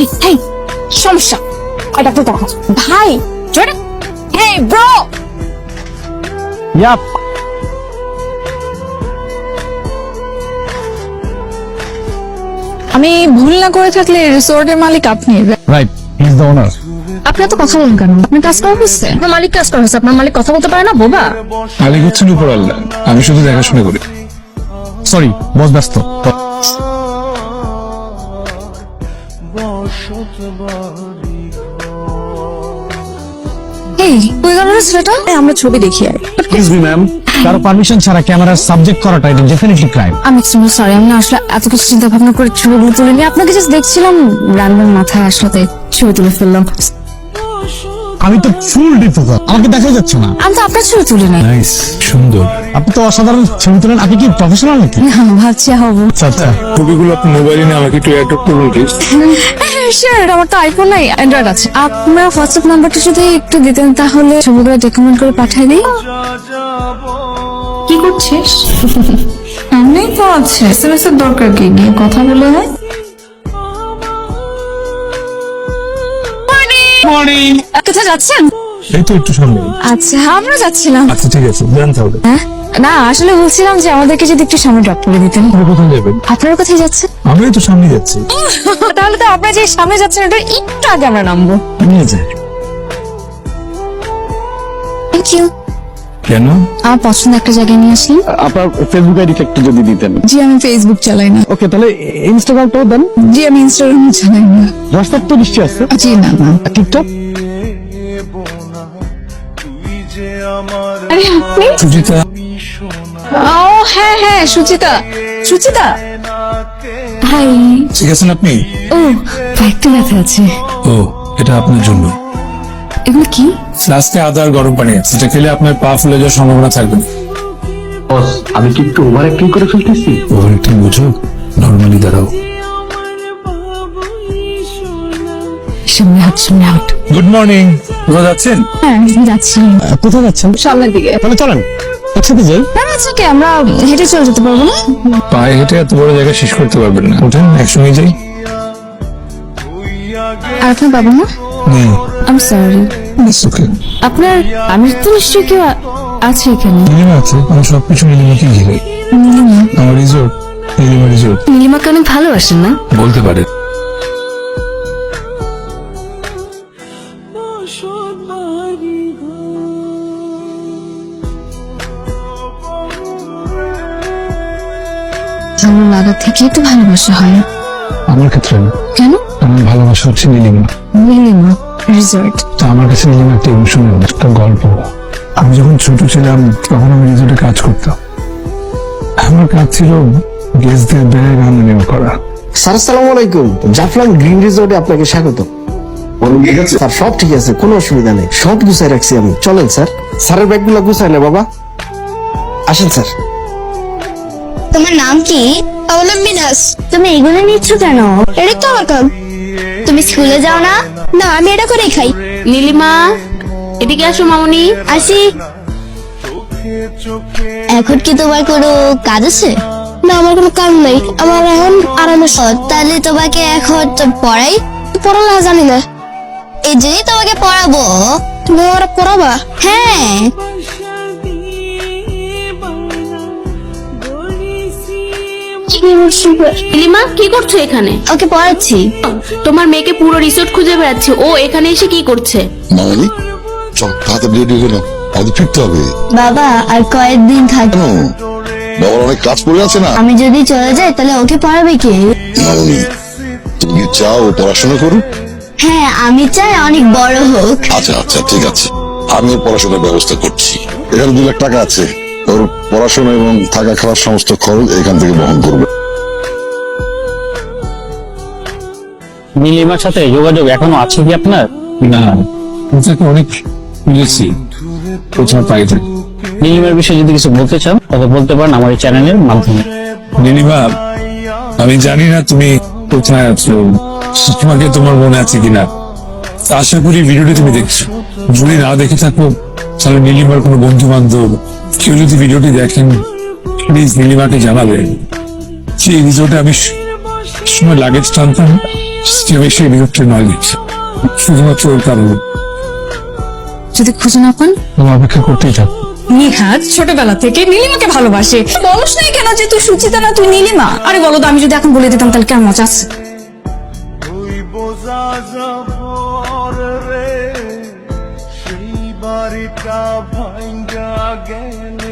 হেই হেই সমস্যা। আর ডাক্তার দেখা ভাই জোরে। Hey bro yep. আমি ভুল না করে থাকলে রিসোর্টের মালিক আপনি right he is the owner আপনি এত কথা বলেন কেন? আপনি কাজ করা হচ্ছে আপনার মালিক কাজ করা হচ্ছে আপনার মালিক কথা বলতে পারে না বোবা? মালিক হচ্ছেন উপর আল্লাহ আমি শুধু দেখাশোনা করি। সরি বস ব্যস্ত। এই কই গেল রে ছেলেটা? আমরা ছবি দেখি আর। ম্যাম কারও পারমিশন ছাড়া ক্যামেরার সাবজেক্ট করাটা এটা ডেফিনেটলি ক্রাইম আমি এক্সট্রিমলি সরি আমি না আসলে এত কিছু চিন্তা ভাবনা করে ছবিগুলো তুলিনি। আপনাকে জাস্ট দেখছিলাম রান্নার মাথায় আসলে তাই ছবি তুলে ফেললাম। আমি তো ফুল ডিফোকাস আমাকে দেখা যাচ্ছে না। আমি তো আপনার ছবি তুলি নাই। নাইস সুন্দর। আপনি তো অসাধারণ ছবি তোলেন। আপনি কি প্রফেশনাল নাকি? না, ভাবছি হব। আচ্ছা আচ্ছা। ছবিগুলো আপনি মোবাইলে নিয়ে আমাকে একটু অ্যাড করুন প্লিজ শিওর আমার তো আইফোন নাই অ্যান্ড্রয়েড আছে। আপনার হোয়াটসঅ্যাপ নাম্বারটা যদি একটু দিতেন তাহলে ছবিগুলো ডকুমেন্ট করে পাঠিয়ে দিই। কি করছিস? সামনেই তো আছে। এসএমএস এর দরকার কি? গিয়ে কথা বলে হয় মর্নিং। কোথায় যাচ্ছেন? এই তো একটু সামনে। আচ্ছা আমরা যাচ্ছিলাম। আচ্ছা ঠিক আছে যান তাহলে। হ্যাঁ? না আসলে বলছিলাম যে আমাদেরকে যদি একটু সামনে ড্রপ করে দিতেন। কোথায় যাবেন? আপনারা কোথায় যাচ্ছেন? আমি তো সামনে যাচ্ছি। তাহলে তো আপনারা যে সামনে যাচ্ছেন এটা একটু আগে আমরা নামবো। নিয়ে যাই। থ্যাংক ইউ কেন? আমার পছন্দ একটা জায়গায় নিয়ে আসি আপনার ফেসবুক আইডিটা একটু যদি দিতেন। জি আমি ফেসবুক চালাই না। ওকে তাহলে ইনস্টাগ্রামটাও দেন। জি আমি ইনস্টাগ্রাম চালাই না। হোয়াটসঅ্যাপ তো নিশ্চয়ই আছে। জি না না। টিকটক আরে আপনি? সুচিতা। ও হ্যাঁ হ্যাঁ সুচিতা। সুচিতা। হাই ঠিক আছেন আপনি? ও ব্যথা আছে। ও এটা আপনার জন্য। এগুলো কি? ফ্লাস্কে আদা আর গরম পানি আছে এটা খেলে আপনার পা ফুলে যাওয়ার সম্ভাবনা থাকবে। না বস আমি কি একটু ওভার অ্যাক্টিং করে ফেলতেছি? ওভার একটু বুঝো? নর্মালি দাঁড়াও। সামনে হাত সামনে হাত গুড মর্নিং কোথায় যাচ্ছেন? হ্যাঁ যাচ্ছি। কোথায় যাচ্ছেন? সামনের দিকে। তাহলে চলেন একসাথে যাই। না আচ্ছা কি আমরা হেঁটে চলে যেতে পারব না। পায়ে হেঁটে এত বড় জায়গা শেষ করতে পারবেন না। ওঠেন একসঙ্গে যাই। আর আপনার বাবা মা? নেই। আম সরি ওকে আপনার আমি তো নিশ্চয়ই কেউ আছে এখানে? নীলিমা আছে আমি সবকিছু নীলিমাকে ঘিরে নীলিমা? আমার রিসোর্ট নীলিমা রিসোর্ট নীলিমাকে অনেক ভালোবাসেন না? বলতে পারে। ভালো লাগা থেকে তো ভালোবাসা হয়। আমার ক্ষেত্রে কেন? আমার ভালোবাসা হচ্ছে নীলিমা। নীলিমা রিসর্ট তো আমার কাছে নীলিমা একটা ইমোশনাল একটা গল্প। আমি যখন ছোট ছিলাম তখন আমি রিসোর্টে কাজ করতাম। আমার কাজ ছিল গেস্টদের ব্যাগ আনলিও করা। স্যার আসসালামু আলাইকুম। জাফলং গ্রিন রিসোর্টে আপনাকে স্বাগত। স্যার সব ঠিক আছে কোনো অসুবিধা নেই। সব গুছাই রাখছি আমি। চলেন স্যার। স্যারের ব্যাগগুলো গুছাই না বাবা। আসেন স্যার। তোমার নাম কি? নাম তুমি এগুলো নিচ্ছ কেন? এটা তো আমার কাম তুমি স্কুলে যাও না? না আমি এটা করেই খাই। নীলিমা এদিকে আসো মামনি। আসি। এখন কি তোমার কোনো কাজ আছে? না আমার কোনো কাজ নেই। আমার এখন আরামে তাহলে তোমাকে এখন পড়াই? পড়ালা জানি না। এই যে তোমাকে পড়াবো। তুমি ওরা পড়াবা? হ্যাঁ। নীলিমা কি করছ এখানে? ওকে পড়াচ্ছি। তোমার মেয়েকে পুরো রিসোর্ট খুঁজে বেড়াচ্ছে। ও এখানে এসে কি করছে? মামনি চল তাড়াতাড়ি রেডি হয়ে নাও। আমাদের ফিরতে হবে। বাবা আর কয়েকদিন থাকি কেন? বাবার অনেক কাজ পড়ে আছে না? আমি যদি চলে যাই তাহলে ওকে পড়াবে কে? মামনি তুমি চাও পড়াশোনা করুক হ্যাঁ আমি চাই অনেক বড় হোক। আচ্ছা আচ্ছা ঠিক আছে। আমি পড়াশোনার ব্যবস্থা করছি। এখানে দু লাখ টাকা আছে। ওর পড়াশোনা এবং থাকা খাওয়ার সমস্ত খরচ এখান থেকে বহন করবে। নীলিমার সাথে যোগাযোগ এখনও আছে কি আপনার? না ওটাকে অনেক খুঁজেছি কোথাও পাই না নীলিমার বিষয়ে যদি কিছু বলতে চান তবে বলতে পারেন আমার এই চ্যানেলের মাধ্যমে। নীলিমা আমি জানি না তুমি কোথায় আছো। তোমাকে তোমার মনে আছে কিনা? তা আশা করি ভিডিওটি তুমি দেখছ। যদি না দেখে থাকো তাহলে নীলিমার কোনো বন্ধু বান্ধব কেউ যদি ভিডিওটি দেখেন প্লিজ নীলিমাকে জানাবে। সেই রিসোর্টে আমি সময় লাগেজ টানতাম কেউ সেই বিরক্তি নয় দিচ্ছে শুধুমাত্র ওর কারণে। যদি খুঁজে না পান? তোমার অপেক্ষা করতেই থাক। নিহাত ছোটবেলা থেকে নীলিমাকে ভালোবাসে। বলস নাই কেন যে তুই সুচিতা না তুই নীলিমা? আরে বলো তো আমি যদি এখন বলে দিতাম তাহলে কেমন মজা আছে? বাড়িটা ভাঙ্গা গেল